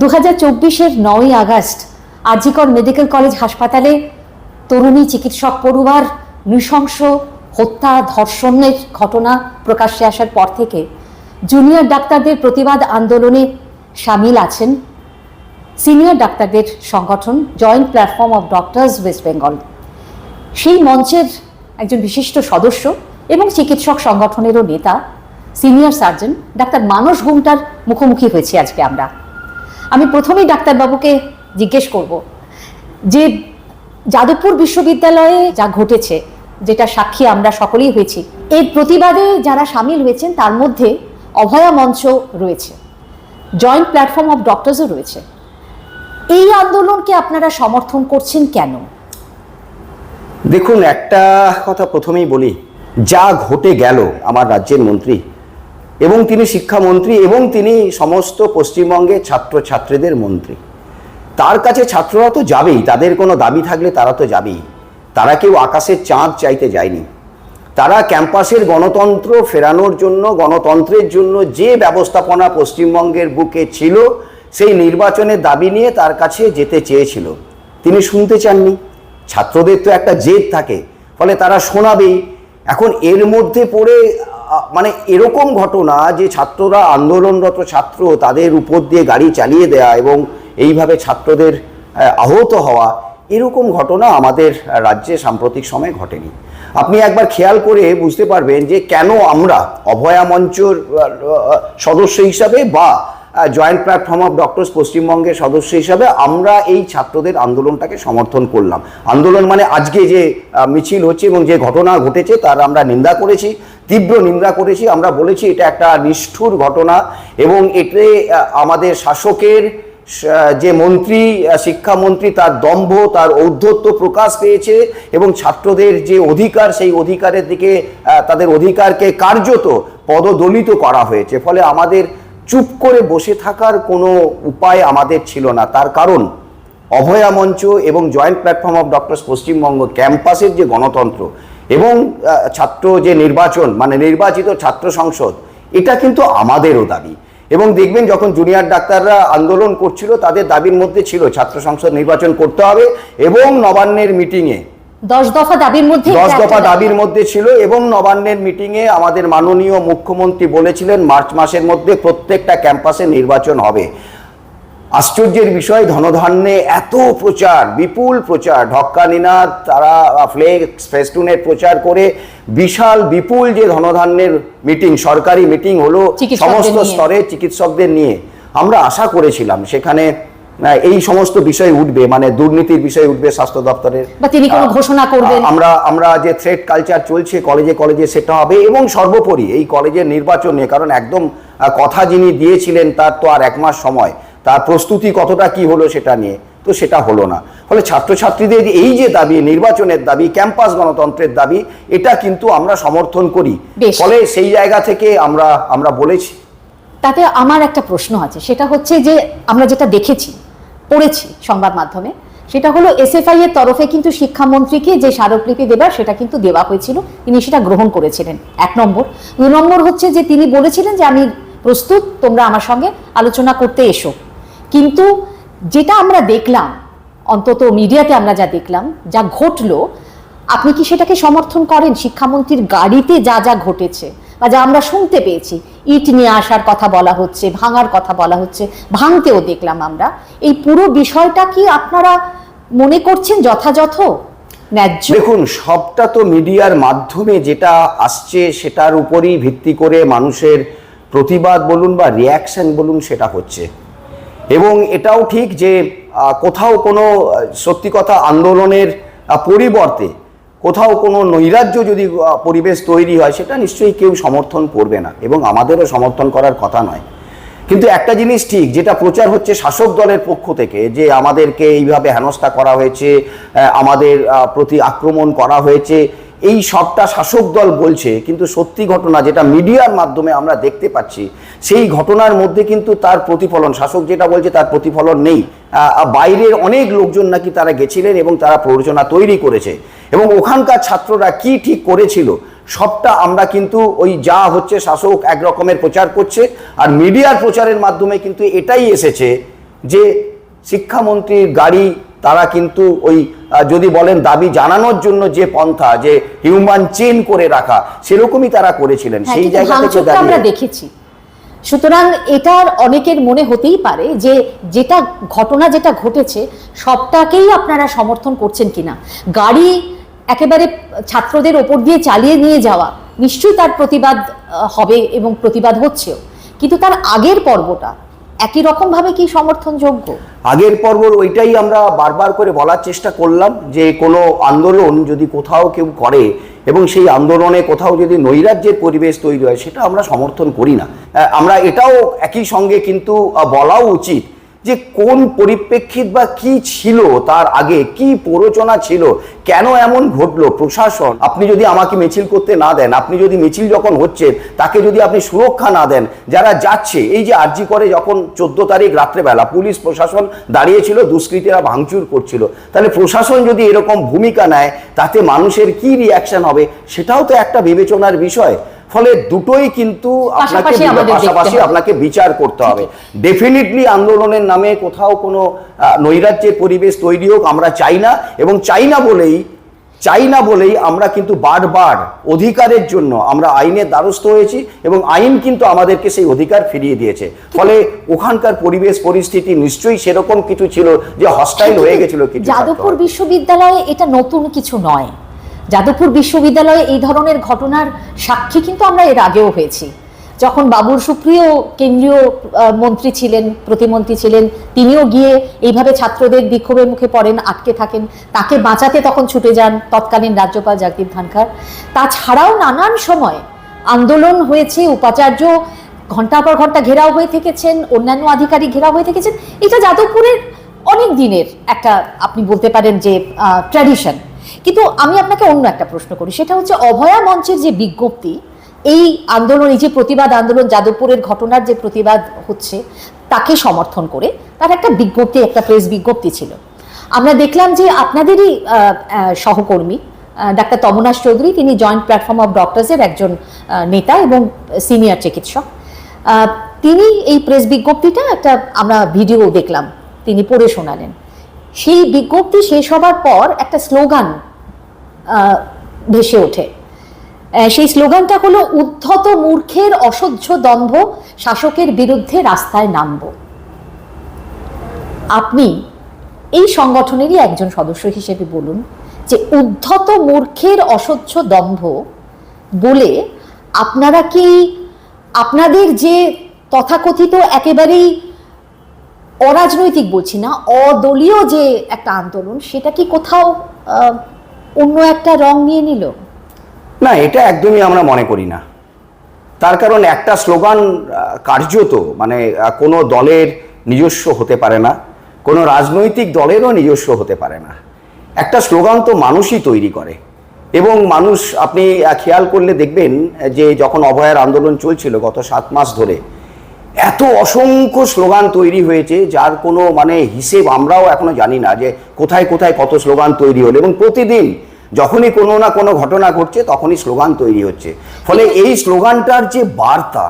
দু হাজার চব্বিশের নয়ই আগস্ট আজিকর মেডিকেল কলেজ হাসপাতালে তরুণী চিকিৎসক পড়ুয়ার নৃশংস হত্যা, ধর্ষণের ঘটনা প্রকাশ্যে আসার পর থেকে জুনিয়র ডাক্তারদের প্রতিবাদ আন্দোলনে সামিল আছেন সিনিয়র ডাক্তারদের সংগঠন, joint platform of doctors West Bengal. সেই মঞ্চের একজন বিশিষ্ট সদস্য এবং চিকিৎসক সংগঠনেরও নেতা, সিনিয়র সার্জন ডাক্তার মানস গুমটার মুখোমুখি হয়েছি আজকে আমরা। আমি প্রথমেই ডাক্তারবাবুকে জিজ্ঞেস করব যে যাদবপুর বিশ্ববিদ্যালয়ে যা ঘটেছে, যেটা সাক্ষী আমরা সকলেই হয়েছি, এর প্রতিবাদে যারা সামিল হয়েছেন তার মধ্যে অভয়া মঞ্চ রয়েছে, জয়েন্ট প্ল্যাটফর্ম অফ ডক্টরসও রয়েছে। এই আন্দোলনকে আপনারা সমর্থন করছেন কেন? দেখুন, একটা কথা প্রথমেই বলি, যা ঘটে গেল আমার রাজ্যের মন্ত্রী এবং তিনি শিক্ষামন্ত্রী এবং তিনি সমস্ত পশ্চিমবঙ্গের ছাত্রছাত্রীদের মন্ত্রী। তার কাছে ছাত্ররা তো যাবেই, তাদের কোনো দাবি থাকলে তারা তো যাবেই। তারা কেউ আকাশের চাঁদ চাইতে যায়নি। তারা ক্যাম্পাসের গণতন্ত্র ফেরানোর জন্য, গণতন্ত্রের জন্য যে ব্যবস্থাপনা পশ্চিমবঙ্গের বুকে ছিল, সেই নির্বাচনের দাবি নিয়ে তার কাছে যেতে চেয়েছিল। তিনি শুনতে চাননি। ছাত্রদের তো একটা জেদ থাকে, ফলে তারা শোনাবেই। এখন এর মধ্যে পড়ে মানে এরকম ঘটনা যে ছাত্ররা আন্দোলনরত ছাত্র তাদের উপর দিয়ে গাড়ি চালিয়ে দেয়া এবং এইভাবে ছাত্রদের আহত হওয়া, এরকম ঘটনা আমাদের রাজ্যে সাম্প্রতিক সময়ে ঘটেনি। আপনি একবার খেয়াল করে বুঝতে পারবেন যে কেন আমরা অভয়া মঞ্চর সদস্য হিসাবে বা জয়েন্ট প্ল্যাটফর্ম অফ ডক্টরস পশ্চিমবঙ্গের সদস্য হিসাবে আমরা এই ছাত্রদের আন্দোলনটাকে সমর্থন করলাম। আন্দোলন মানে আজকে যে মিছিল হচ্ছে এবং যে ঘটনা ঘটেছে তার আমরা নিন্দা করেছি। তীব্র নিন্দা করেছি। আমরা বলেছি এটা একটা নিষ্ঠুর ঘটনা এবং এতে আমাদের শাসকের যে মন্ত্রী শিক্ষামন্ত্রী, তার দম্ভ, তার ঔদ্ধত্য প্রকাশ পেয়েছে এবং ছাত্রদের যে অধিকার, সেই অধিকারের দিকে তাদের অধিকারকে কার্যত পদদলিত করা হয়েছে। ফলে আমাদের চুপ করে বসে থাকার কোনো উপায় আমাদের ছিল না। তার কারণ, অভয়া মঞ্চ এবং joint platform of doctors Paschimbanga ক্যাম্পাসের যে গণতন্ত্র এবং ছাত্র যে নির্বাচন মানে নির্বাচিত ছাত্র সংসদ এটা কিন্তু আমাদেরও দাবি। এবং দেখবেন যখন জুনিয়র ডাক্তাররা আন্দোলন করছিল তাদের দাবির মধ্যে ছিল ছাত্র সংসদ নির্বাচন করতে হবে এবং নবান্নের মিটিংয়ে দশ দফা দাবির মধ্যে দশ দফা দাবির মধ্যে ছিল এবং নবান্নের মিটিংয়ে আমাদের মাননীয় মুখ্যমন্ত্রী বলেছিলেন মার্চ মাসের মধ্যে প্রত্যেকটা ক্যাম্পাসে নির্বাচন হবে। আশ্চর্যের বিষয় ধনধান্যে এত প্রচার বিপুল প্রচার। ঢক্কানিনাথ তারা ফ্লেক্স ফেস্টুনের প্রচার করে বিশাল বিপুল যে ধনধান্যের মিটিং সরকারি মিটিং হলো সমস্ত স্তরে চিকিৎসকদের নিয়ে। আমরা আশা করেছিলাম সেখানে এই সমস্ত বিষয় উঠবে মানে দুর্নীতির বিষয় উঠবে স্বাস্থ্য দপ্তরের। বা তিনি কোনো ঘোষণা করবেন। আমরা আমরা যে থ্রেড কালচার চলছে কলেজে কলেজে সেটা হবে এবং সর্বোপরি এই কলেজের নির্বাচন নিয়ে কারণ একদম কথা যিনি দিয়েছিলেন তার তো আর এক মাস সময়। তার প্রস্তুতি কতটা কি হলো সেটা নিয়ে। তো সেটা হলো না। ফলে ছাত্রছাত্রীদের এই যে দাবি নির্বাচনের দাবি ক্যাম্পাস গণতন্ত্রের দাবি এটা কিন্তু আমরা সমর্থন করি। ফলে সেই জায়গা থেকে আমরা আমরা বলেছি। তাতে আমার একটা প্রশ্ন আছে। সেটা হচ্ছে যে আমরা যেটা দেখেছি পড়েছি সংবাদ মাধ্যমে সেটা হলো এসএফআই এর তরফে কিন্তু শিক্ষামন্ত্রীকে যে স্মারকলিপি দেবার সেটা কিন্তু দেওয়া হয়েছিল। তিনি সেটা গ্রহণ করেছিলেন। এক নম্বর। দু নম্বর হচ্ছে যে তিনি বলেছিলেন যে আমি প্রস্তুত তোমরা আমার সঙ্গে আলোচনা করতে এসো। কিন্তু যেটা আমরা দেখলাম, অন্তত মিডিয়াতে আমরা যা দেখলাম, যা ঘটলো, আপনি কি সেটাকে সমর্থন করেন? শিক্ষামন্ত্রীর গাড়িতে যা যা ঘটেছে বা যা আমরা শুনতে পেয়েছি, ইট নিয়ে আসার কথা বলা হচ্ছে, ভাঙার কথা বলা হচ্ছে, ভাঙতেও দেখলাম আমরা। এই পুরো বিষয়টা কি আপনারা মনে করছেন যথাযথ? ন্যায্য? দেখুন, সবটা তো মিডিয়ার মাধ্যমে যেটা আসছে সেটার উপরই ভিত্তি করে মানুষের প্রতিবাদ বলুন বা রিয়াকশন বলুন সেটা হচ্ছে। এবং এটাও ঠিক যে কোথাও কোনো সত্যি কথা আন্দোলনের পরিবর্তে কোথাও কোনো নৈরাজ্য যদি পরিবেশ তৈরি হয়, সেটা নিশ্চয়ই কেউ সমর্থন করবে না এবং আমাদেরও সমর্থন করার কথা নয়। কিন্তু একটা জিনিস ঠিক, যেটা প্রচার হচ্ছে শাসক দলের পক্ষ থেকে, যে আমাদেরকে এইভাবে হেনস্থা করা হয়েছে আমাদের প্রতি আক্রমণ করা হয়েছে এই সবটা শাসক দল বলছে, কিন্তু সত্যি ঘটনা যেটা মিডিয়ার মাধ্যমে আমরা দেখতে পাচ্ছি, সেই ঘটনার মধ্যে কিন্তু তার প্রতিফলন, শাসক যেটা বলছে তার প্রতিফলন নেই। বাইরের অনেক লোকজন নাকি তারা গেছিলেন এবং তারা প্ররোচনা তৈরি করেছে। এবং ওখানকার ছাত্ররা কি ঠিক করেছিল, সবটা আমরা কিন্তু ওই যা হচ্ছে শাসক এক রকমের প্রচার করছে, আর মিডিয়ার প্রচারের মাধ্যমে কিন্তু এটাই এসেছে যে শিক্ষামন্ত্রীর গাড়ি তারা কিন্তু ওই যদি বলেন দাবি জানানোর জন্য যে পন্থা যে হিউম্যান চেন করে রাখা সেরকমই তারা করেছিলেন। হ্যাঁ সেই জায়গা থেকে আমরা দেখেছি। সুতরাং এটার অনেকের মনে হতেই পারে যে যেটা ঘটনা যেটা ঘটেছে সবটাকেই আপনারা সমর্থন করছেন কিনা। গাড়ি একেবারে ছাত্রদের ওপর দিয়ে চালিয়ে নিয়ে যাওয়া নিশ্চয়ই তার প্রতিবাদ হবে এবং প্রতিবাদ হচ্ছেও। কিন্তু তার আগের পর্বটা একই রকম ভাবে কি সমর্থনযোগ্য? আগের পর্ব ওইটাই আমরা বারবার করে বলার চেষ্টা করলাম যে কোনো আন্দোলন যদি কোথাও কেউ করে এবং সেই আন্দোলনে কোথাও যদি নৈরাজ্যের পরিবেশ তৈরি হয়, সেটা আমরা সমর্থন করি না। আমরা এটাও একই সঙ্গে কিন্তু বলাও উচিত যে কোন পরিপ্রেক্ষিত বা কি ছিল তার আগে, কি প্ররোচনা ছিল, কেন এমন ঘটলো? প্রশাসন, আপনি যদি আমাকে মিছিল করতে না দেন, আপনি যদি মিছিল যখন হচ্ছে, তাকে যদি আপনি সুরক্ষা না দেন, যারা যাচ্ছে, এই যে আর্জি করে যখন চোদ্দ তারিখ রাত্রেবেলা পুলিশ, প্রশাসন দাঁড়িয়েছিল, দুষ্কৃতীরা ভাঙচুর করছিল। তাহলে প্রশাসন যদি এরকম ভূমিকা নেয়, তাতে মানুষের কি রিয়াকশন হবে? সেটাও তো একটা বিবেচনার বিষয়। ফলে দুটোই কিন্তু আপনাকে পাশাপাশি। আপনাকে বিচার করতে হবে। ডেফিনেটলি আন্দোলনের নামে কোথাও কোনো নৈরাজ্যের পরিবেশ তৈরি হোক আমরা চাই না। এবং চাই না বলেই চাই না বলেই আমরা কিন্তু বারবার অধিকারের জন্য আমরা আইনের দ্বারস্থ হয়েছি এবং আইন কিন্তু আমাদেরকে সেই অধিকার ফিরিয়ে দিয়েছে। ফলে ওখানকার পরিবেশ পরিস্থিতি নিশ্চয়ই সেরকম কিছু ছিল যে হস্টাইল হয়ে গেছিল কিছু যাদবপুর বিশ্ববিদ্যালয়ে এটা নতুন কিছু নয়। যাদবপুর বিশ্ববিদ্যালয়ে এই ধরনের ঘটনার সাক্ষী কিন্তু আমরা এর আগেও হয়েছি। যখন বাবুর সুপ্রিয় কেন্দ্রীয় মন্ত্রী ছিলেন, প্রতিমন্ত্রী ছিলেন, তিনিও গিয়ে এইভাবে ছাত্রদের বিক্ষোভের মুখে পড়েন, আটকে থাকেন, তাকে বাঁচাতে তখন ছুটে যান তৎকালীন রাজ্যপাল জগদীপ ধনখড় তাছাড়াও নানান সময় আন্দোলন হয়েছে, উপাচার্য ঘণ্টা পর ঘণ্টা ঘেরাও হয়ে থেকেছেন, অন্যান্য আধিকারিক ঘেরাও হয়ে থেকেছেন। এটা যাদবপুরের অনেক দিনের একটা, আপনি বলতে পারেন যে ট্র্যাডিশন কিন্তু আমি আপনাকে অন্য একটা প্রশ্ন করি। সেটা হচ্ছে অভয়া মঞ্চের যে বিজ্ঞপ্তি, এই আন্দোলন, এই যে প্রতিবাদ আন্দোলন, যাদবপুরের ঘটনার যে প্রতিবাদ হচ্ছে, তাকে সমর্থন করে তার একটা বিজ্ঞপ্তি, একটা প্রেস বিজ্ঞপ্তি ছিল। আমরা দেখলাম যে আপনাদেরই সহকর্মী ডাক্তার তমনাশ চৌধুরী, তিনি জয়েন্ট প্ল্যাটফর্ম অফ ডক্টরসের একজন নেতা এবং সিনিয়র চিকিৎসক। তিনি এই প্রেস বিজ্ঞপ্তিটা একটা আমরা ভিডিও দেখলাম, তিনি পড়ে শোনালেন। সেই বিজ্ঞপ্তি শেষ হবার পর একটা স্লোগান ভেসে ওঠে। সেই স্লোগানটা হলো, উদ্ধত মূর্খের অসহ্য দম্ভ শাসকের বিরুদ্ধে রাস্তায় নামব। আপনি এই সংগঠনেরই একজন সদস্য হিসেবে বলুন যে, উদ্ধত মূর্খের অসহ্য দম্ভ বলে আপনারা কি আপনাদের যে তথাকথিত একেবারেই অরাজনৈতিক বলছি না, অদলীয় যে একটা আন্দোলন, সেটা কি কোথাও অন্য একটা রং নিয়ে নিল? না, এটা একদমই আমরা মনে করি না। তার কারণ একটা স্লোগান কার্যত মানে কোনো দলের নিজস্ব হতে পারে না, কোনো রাজনৈতিক দলেরও নিজস্ব হতে পারে না। একটা স্লোগান তো মানুষই তৈরি করে। এবং মানুষ, আপনি খেয়াল করলে দেখবেন, যে যখন অভয়ার আন্দোলন চলছিল গত সাত মাস ধরে এত অসংখ্য স্লোগান তৈরি হয়েছে, যার কোনো মানে হিসেব আমরাও এখনও জানি না যে কোথায় কোথায় কত স্লোগান তৈরি হলো। এবং প্রতিদিন যখনই কোনো না কোনো ঘটনা ঘটছে, তখনই স্লোগান তৈরি হচ্ছে। ফলে এই স্লোগানটার যে বার্তা,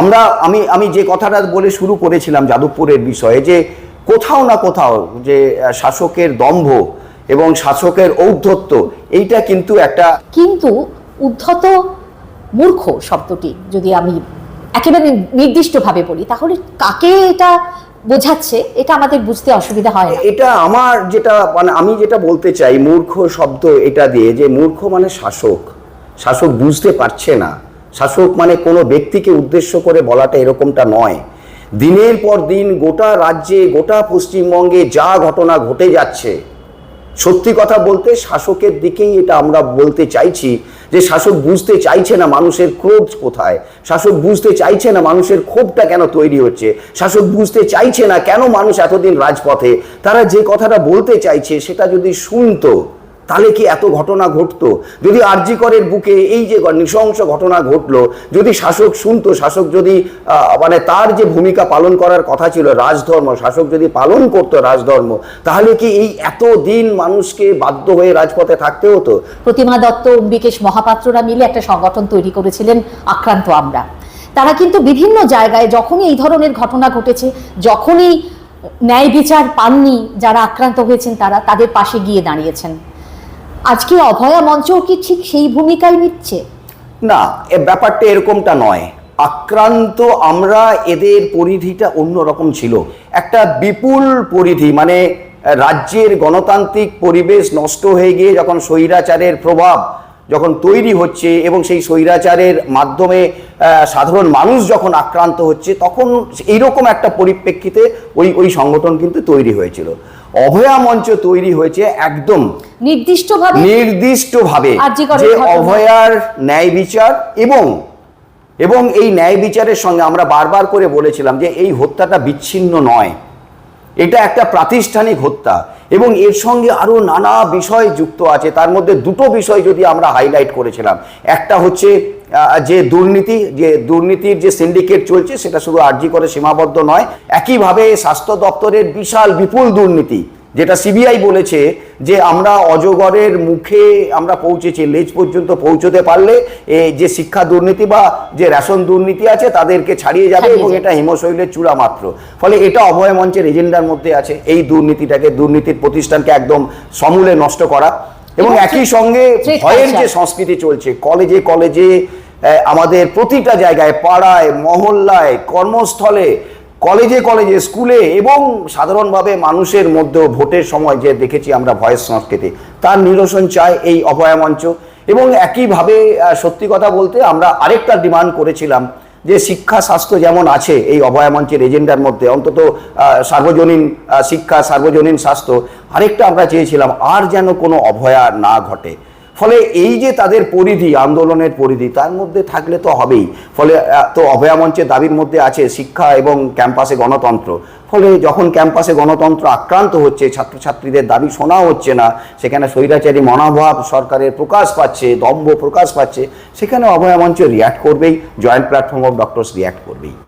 আমরা, আমি আমি যে কথাটা বলে শুরু করেছিলাম যাদবপুরের বিষয়ে যে কোথাও না কোথাও যে শাসকের দম্ভ এবং শাসকের ঔদ্ধত্য, এইটা কিন্তু একটা কিন্তু উদ্ধত মূর্খ শব্দটি যদি আমি একেবারে নির্দিষ্টভাবে বলি, তাহলে কাকে এটা বোঝাচ্ছে? এটা আমাদের বুঝতে অসুবিধা হয় এটা আমার যেটা মানে আমি যেটা বলতে চাই, মূর্খ শব্দ এটা দিয়ে যে মূর্খ মানে শাসক। শাসক বুঝতে পারছে না। শাসক মানে কোনো ব্যক্তিকে উদ্দেশ্য করে বলাটা এরকমটা নয়। দিনের পর দিন গোটা রাজ্যে, গোটা পশ্চিমবঙ্গে যা ঘটনা ঘটে যাচ্ছে, সত্যি কথা বলতে শাসকের দিকেই এটা আমরা বলতে চাইছি। যে শাসক বুঝতে চাইছে না মানুষের ক্রোধ কোথায়? শাসক বুঝতে চাইছে না মানুষের ক্ষোভটা কেন তৈরি হচ্ছে? শাসক বুঝতে চাইছে না কেন মানুষ এতদিন রাজপথে? তারা যে কথাটা বলতে চাইছে সেটা যদি শুনতো তাহলে কি এত ঘটনা ঘটতো? যদি আরজি করের বুকে এই যে নৃশংস ঘটনা ঘটলো, যদি শাসক শুনতো, শাসক যদি মানে তার যে ভূমিকা পালন করার কথা ছিল রাজধর্ম, শাসক যদি পালন করতো রাজধর্ম, তাহলে কি এই এত দিন মানুষকে বাধ্য হয়ে রাজপথে থাকতে হতো? প্রতিমা দত্ত, অম্বিকেশ মহাপাত্ররা মিলে একটা সংগঠন তৈরি করেছিলেন আক্রান্ত আমরা। তারা কিন্তু বিভিন্ন জায়গায় যখনই এই ধরনের ঘটনা ঘটেছে, যখনই ন্যায় বিচার পাননি যারা আক্রান্ত হয়েছেন তারা, তাদের পাশে গিয়ে দাঁড়িয়েছেন। আজকে অভয়া মঞ্চও কি ঠিক সেই ভূমিকাই নিচ্ছে? না, এ ব্যাপারটা এরকমটা নয়। আক্রান্ত আমরা এদের পরিধিটা অন্যরকম ছিল। একটা বিপুল পরিধি মানে রাজ্যের গণতান্ত্রিক পরিবেশ নষ্ট হয়ে গিয়ে যখন স্বৈরাচারের প্রভাব যখন তৈরি হচ্ছে এবং সেই স্বৈরাচারের মাধ্যমে সাধারণ মানুষ যখন আক্রান্ত হচ্ছে, তখন এইরকম একটা পরিপ্রেক্ষিতে ওই ওই সংগঠন কিন্তু তৈরি হয়েছিল। অভয়া মঞ্চ তৈরি হয়েছে একদম নির্দিষ্টভাবে নির্দিষ্টভাবে যে অভয়ার ন্যায় বিচার এবং এবং এই ন্যায় বিচারের সঙ্গে আমরা বারবার করে বলেছিলাম যে এই হত্যাটা বিচ্ছিন্ন নয়। এটা একটা প্রাতিষ্ঠানিক হত্যা এবং এর সঙ্গে আরও নানা বিষয় যুক্ত আছে। তার মধ্যে দুটো বিষয় যদি আমরা হাইলাইট করেছিলাম। একটা হচ্ছে যে দুর্নীতি যে দুর্নীতির যে সিন্ডিকেট চলছে সেটা শুধু আর্জি করে সীমাবদ্ধ নয় একইভাবে স্বাস্থ্য দপ্তরের বিশাল বিপুল দুর্নীতি যেটা সিবিআই বলেছে যে আমরা অজগরের মুখে আমরা পৌঁছেছি লেজ পর্যন্ত পৌঁছতে পারলে যে শিক্ষা দুর্নীতি বা যে রেশন দুর্নীতি আছে তাদেরকে ছাড়িয়ে যাবে এবং এটা হিমশৈলের চূড়া মাত্র। ফলে এটা অভয় মঞ্চের এজেন্ডার মধ্যে আছে এই দুর্নীতিটাকে দুর্নীতির প্রতিষ্ঠানকে একদম সমূলে নষ্ট করা। এবং একই সঙ্গে ভয়ের যে সংস্কৃতি চলছে কলেজে কলেজে আমাদের প্রতিটা জায়গায় পাড়ায় মহল্লায় কর্মস্থলে কলেজে কলেজে স্কুলে এবং সাধারণভাবে মানুষের মধ্যেও ভোটের সময় যে দেখেছি আমরা ভয়ের সংস্কৃতি তার নিরসন চায় এই অভয়া মঞ্চ। এবং একইভাবে সত্যি কথা বলতে আমরা আরেকটা ডিমান্ড করেছিলাম যে শিক্ষা স্বাস্থ্য যেমন আছে, এই অভয়া মঞ্চের এজেন্ডার মধ্যে, অন্তত সার্বজনীন শিক্ষা, সার্বজনীন স্বাস্থ্য, আরেকটা আমরা চেয়েছিলাম, আর যেন কোনো অভয়া না ঘটে। ফলে এই যে তাদের পরিধি, আন্দোলনের পরিধি, তার মধ্যে থাকলে তো হবেই। ফলে তো অভয়া মঞ্চের দাবির মধ্যে আছে শিক্ষা এবং ক্যাম্পাসে গণতন্ত্র। ফলে যখন ক্যাম্পাসে গণতন্ত্র আক্রান্ত হচ্ছে, ছাত্রছাত্রীদের দাবি শোনা হচ্ছে না, সেখানে স্বৈরাচারী মনোভাব সরকারের প্রকাশ পাচ্ছে, দম্ভ প্রকাশ পাচ্ছে, সেখানে অভয়া মঞ্চ করবেই joint platform of doctors react করবেই।